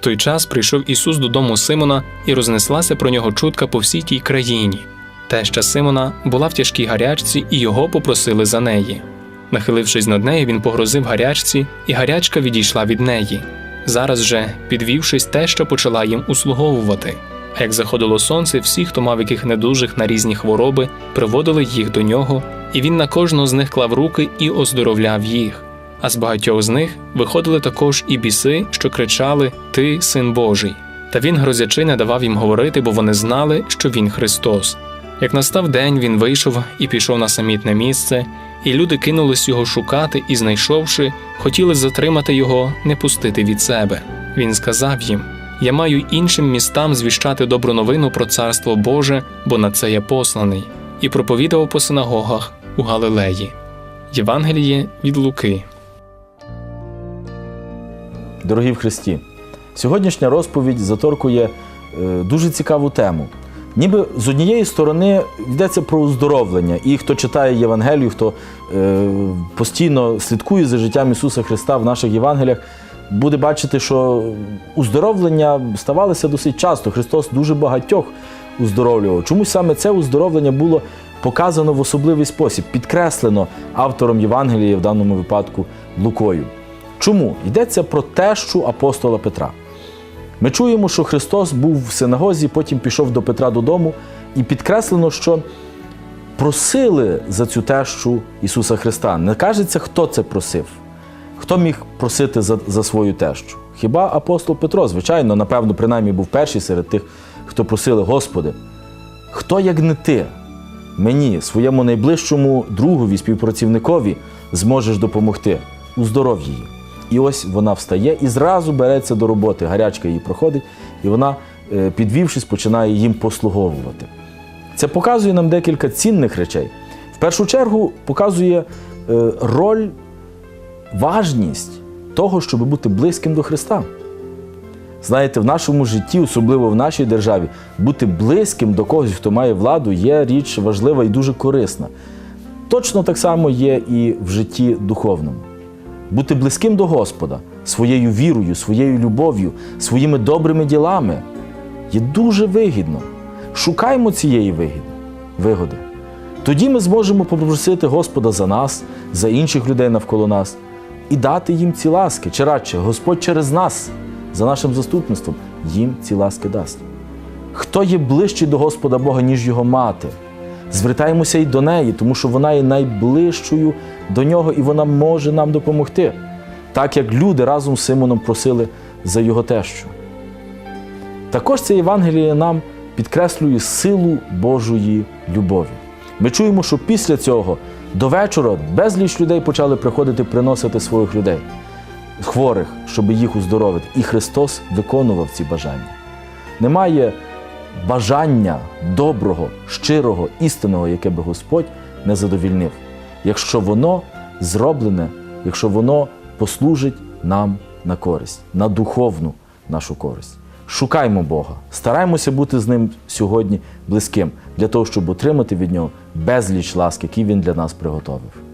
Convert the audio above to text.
Той час прийшов Ісус додому Симона і рознеслася про нього чутка по всій тій країні. Теща Симона була в тяжкій гарячці, і його попросили за неї. Нахилившись над нею, він погрозив гарячці, і гарячка відійшла від неї. Зараз же, підвівшись, теща почала їм услуговувати. А як заходило сонце, всі, хто мав яких недужих на різні хвороби, приводили їх до нього, і він на кожного з них клав руки і оздоровляв їх. А з багатьох з них виходили також і біси, що кричали Ти син Божий. Та він, грозячи, не давав їм говорити, бо вони знали, що він Христос. Як настав день, він вийшов і пішов на самітне місце, і люди кинулись його шукати і, знайшовши, хотіли затримати його, не пустити від себе. Він сказав їм: Я маю іншим містам звіщати добру новину про царство Боже, бо на це я посланий, і проповідав по синагогах у Галилеї. Євангеліє від Луки. Дорогі в Христі, сьогоднішня розповідь заторкує е, дуже цікаву тему. Ніби з однієї сторони йдеться про оздоровлення, і хто читає Євангелію, хто е, постійно слідкує за життям Ісуса Христа в наших Євангеліях, буде бачити, що уздоровлення ставалося досить часто. Христос дуже багатьох уздоровлював. Чомусь саме це уздоровлення було показано в особливий спосіб, підкреслено автором Євангелія, в даному випадку Лукою. Чому? Йдеться про тещу апостола Петра. Ми чуємо, що Христос був в синагозі, потім пішов до Петра додому, і підкреслено, що просили за цю тещу Ісуса Христа. Не кажеться, хто це просив. Хто міг просити за, за свою тещу? Хіба апостол Петро, звичайно, напевно, принаймні був перший серед тих, хто просили, Господи, хто як не ти, мені, своєму найближчому другові, співпрацівникові, зможеш допомогти у здоров'ї. І ось вона встає і зразу береться до роботи. Гарячка її проходить, і вона, е, підвівшись, починає їм послуговувати. Це показує нам декілька цінних речей. В першу чергу показує е, роль, важність того, щоб бути близьким до Христа. Знаєте, в нашому житті, особливо в нашій державі, бути близьким до когось, хто має владу, є річ важлива і дуже корисна. Точно так само є і в житті духовному. Бути близьким до Господа своєю вірою, своєю любов'ю, своїми добрими ділами є дуже вигідно. Шукаймо цієї вигоди. Тоді ми зможемо попросити Господа за нас, за інших людей навколо нас і дати їм ці ласки, чи радше Господь через нас, за нашим заступництвом, їм ці ласки дасть. Хто є ближчий до Господа Бога, ніж його мати? Звертаємося і до неї, тому що вона є найближчою до нього і вона може нам допомогти, так як люди разом з Симоном просили за його тещу. Також це Євангеліє нам підкреслює силу Божої любові. Ми чуємо, що після цього до вечора безліч людей почали приходити приносити своїх людей, хворих, щоб їх уздоровити. І Христос виконував ці бажання. Немає бажання доброго, щирого, істинного, яке би Господь не задовільнив, якщо воно зроблене, якщо воно послужить нам на користь, на духовну нашу користь. Шукаймо Бога, стараймося бути з ним сьогодні близьким, для того, щоб отримати від нього безліч ласки, які він для нас приготовив.